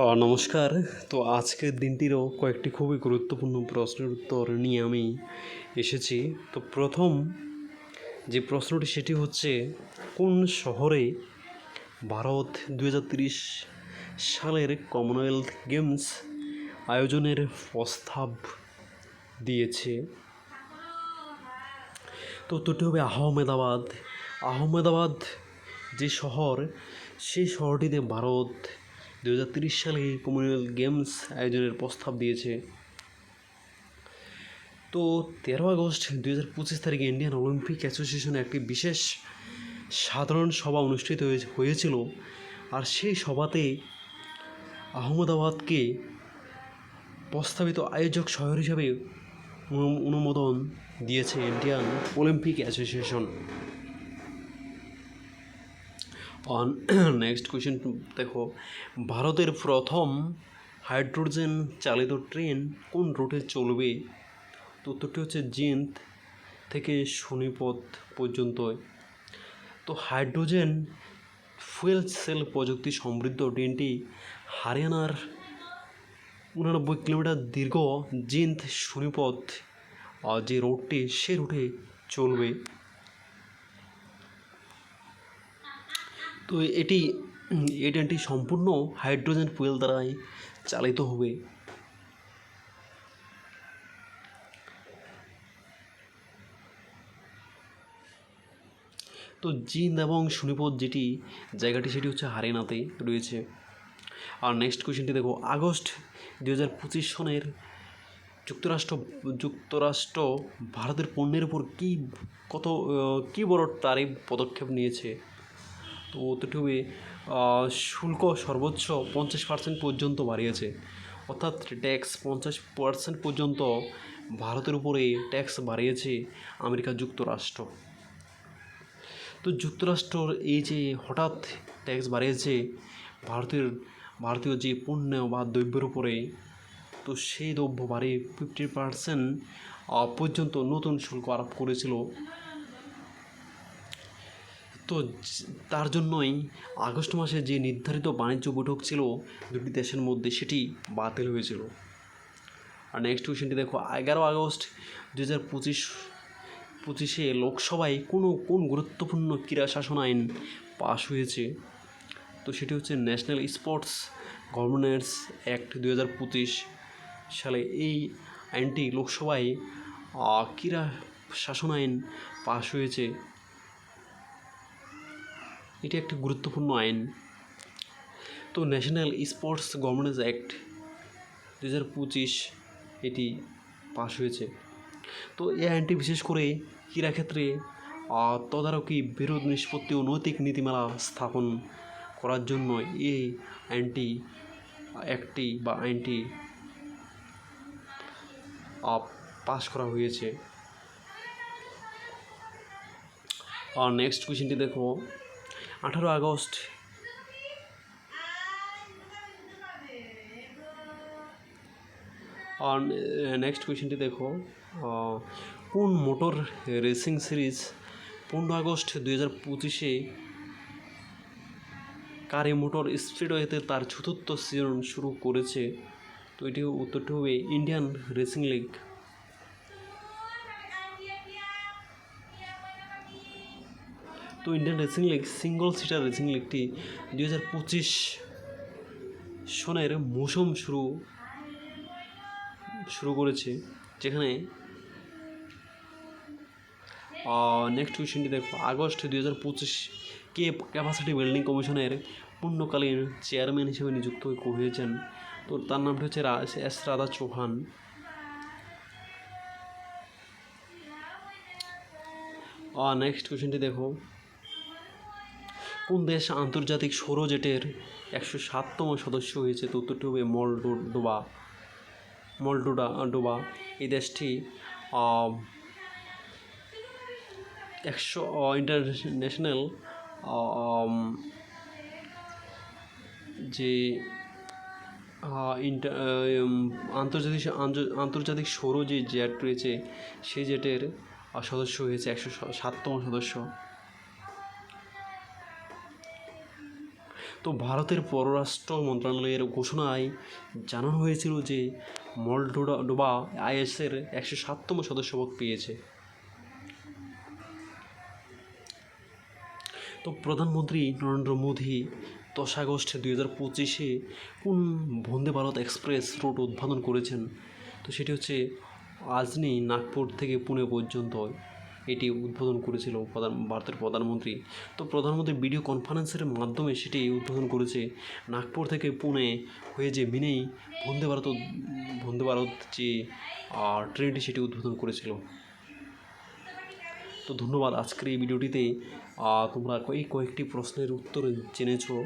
নমস্কার। তো আজকের দিনটিরও কয়েকটি খুবই গুরুত্বপূর্ণ প্রশ্নের উত্তর নিয়ে আমি এসেছি। তো প্রথম যে প্রশ্নটি, সেটি হচ্ছে, কোন শহরে ভারত দু সালের কমনওয়েলথ গেমস আয়োজনের প্রস্তাব দিয়েছে? তো উত্তরটি হবে আহমেদাবাদ। আহমেদাবাদ যে শহর, সেই শহরটিতে ভারত দু সালে কমনওয়েলথ গেমস আয়োজনের প্রস্তাব দিয়েছে। তো তেরো আগস্ট দু হাজার পঁচিশ তারিখে ইন্ডিয়ান অলিম্পিক অ্যাসোসিয়েশনে একটি বিশেষ সাধারণ সভা অনুষ্ঠিত হয়ে- হয়েছিল। আর সেই সভাতে আহমেদাবাদকে প্রস্তাবিত আয়োজক শহর হিসাবে অনু- অনুমোদন দিয়েছে Indian Olympic Association on next question দেখো, ভারতের প্রথম হাইড্রোজেন চালিত ট্রেন কোন রুটে চলবে? তো উত্তরটি হচ্ছে জিন্দ থেকে শনিপথ পর্যন্ত। তো হাইড্রোজেন ফুয়েল সেল প্রযুক্তি সমৃদ্ধ ট্রেনটি হারিয়ানার উনানব্বই কিলোমিটার দীর্ঘ জিন্দ শনিপথ যে রোডটি সে রুটে চলবে। তো এটি এই ট্রেনটি সম্পূর্ণ হাইড্রোজেন ফুয়েল দ্বারাই চালিত হবে। তো জিন্দ এবং শনিপথ যেটি, জায়গাটি সেটি হচ্ছে হারিয়ানাতে রয়েছে। আর নেক্সট কোয়েশ্চেনটি দেখো, আগস্ট দু হাজার পঁচিশ সনের যুক্তরাষ্ট্র যুক্তরাষ্ট্র ভারতের পণ্যের উপর কী কত কী বড় তারিফ পদক্ষেপ নিয়েছে? তো আহ, শুল্ক সর্বোচ্চ পঞ্চাশ পার্সেন্ট পর্যন্ত বাড়িয়েছে। অর্থাৎ ট্যাক্স পঞ্চাশ পার্সেন্ট পর্যন্ত ভারতের উপরে ট্যাক্স বাড়িয়েছে আমেরিকা যুক্তরাষ্ট্র। তো যুক্তরাষ্ট্রর এই যে হঠাৎ ট্যাক্স বাড়িয়েছে ভারতের ভারতীয় যে পণ্য বা দ্রব্যের উপরে তো সেই দ্রব্য বাড়ি ফিফটি পার্সেন্ট পর্যন্ত নতুন শুল্ক আরোপ করেছিল তো তার জন্যই আগস্ট মাসে যে নির্ধারিত বাণিজ্য বৈঠক ছিল দুটি দেশের মধ্যে, সেটি বাতিল হয়েছিল। আর নেক্সট কোয়েশ্চেনটি দেখো, এগারো আগস্ট দু হাজার পঁচিশ, পঁচিশে লোকসভায় কোনো, কোন গুরুত্বপূর্ণ ক্রীড়া শাসন আইন পাশ হয়েছে? তো সেটি হচ্ছে ন্যাশনাল স্পোর্টস গভর্নেন্স অ্যাক্ট দু হাজার পঁচিশ সালে এই আইনটি লোকসভায় ক্রীড়া শাসন আইন পাশ হয়েছে। এটি একটি গুরুত্বপূর্ণ আইন। তো ন্যাশনাল স্পোর্টস গভর্নেন্স অ্যাক্ট দু হাজার পঁচিশ এটি পাশ হয়েছে। তো এই আইনটি বিশেষ করে ক্রীড়াক্ষেত্রে আহ, তদারকি বিরোধ নিষ্পত্তি ও নৈতিক নীতিমালা স্থাপন করার জন্য এই আইনটি একটি বা আইনটি পাশ করা হয়েছে। আর নেক্সট কোয়েশ্চেনটি দেখো আঠারো আগস্ট। আর নেক্সট কোয়েশ্চেনটি দেখো কোন মোটর রেসিং সিরিজ পনেরো আগস্ট দুই হাজার পঁচিশে কারে মোটর স্পিডওয়েতে তার চতুর্থ সিজন শুরু করেছে? তো এটি উত্তরটি হবে ইন্ডিয়ান রেসিং লিগ তো Indian racing league single seater racing লিগটি দুই হাজার পঁচিশ সনের মৌসুম শুরু শুরু করেছে, যেখানে নেক্সট কোয়েশ্চেনটি দেখো, আগস্ট দুই হাজার পঁচিশ কে ক্যাপাসিটি বিল্ডিং কমিশনের পূর্ণকালীন চেয়ারম্যান হিসেবে নিযুক্ত হয়েছেন। তো তার নামটি হচ্ছে এস রাধা চৌহান। নেক্সট কোয়েশ্চেনটি দেখো কোন দেশ আন্তর্জাতিক সৌরজেটের একশো সাততম সদস্য হয়েছে? তো উত্তরটি হবে মলডোডোবা মলডোডা ডোবা এই দেশটি একশো ইন্টারন্যাশনাল যে ইন্টার আন্তর্জাতিক আন্ত- আন্তর্জাতিক সৌর যে জেট রয়েছে, সেই জেটের সদস্য হয়েছে একশো সাততম সদস্য। তো ভারতের পররাষ্ট্র মন্ত্রণালয়ের ঘোষণায় জানানো হয়েছিল যে মলডোডা ডোবা আইএসের একশো সাততম সদস্যপদ পেয়েছে। তো প্রধানমন্ত্রী নরেন্দ্র মোদী দশ আগস্ট দুই হাজার পঁচিশে কোন বন্দে ভারত এক্সপ্রেস রুট উদ্বোধন করেছেন? তো সেটি হচ্ছে আজনি, নাগপুর থেকে পুনে পর্যন্ত। এটি উদ্বোধন করেছিল প্রধান, ভারতের প্রধানমন্ত্রী। তো প্রধানমন্ত্রী ভিডিও কনফারেন্সের মাধ্যমে সেটি উদ্বোধন করেছে নাগপুর থেকে পুনে হয়ে যে মিনেই বন্দে ভারত বন্দে ভারত যে ট্রেনটি সেটি উদ্বোধন করেছিল। তো ধন্যবাদ আজকের এই ভিডিওটিতে। তোমরা এই কয়েকটি প্রশ্নের উত্তর জেনেছো।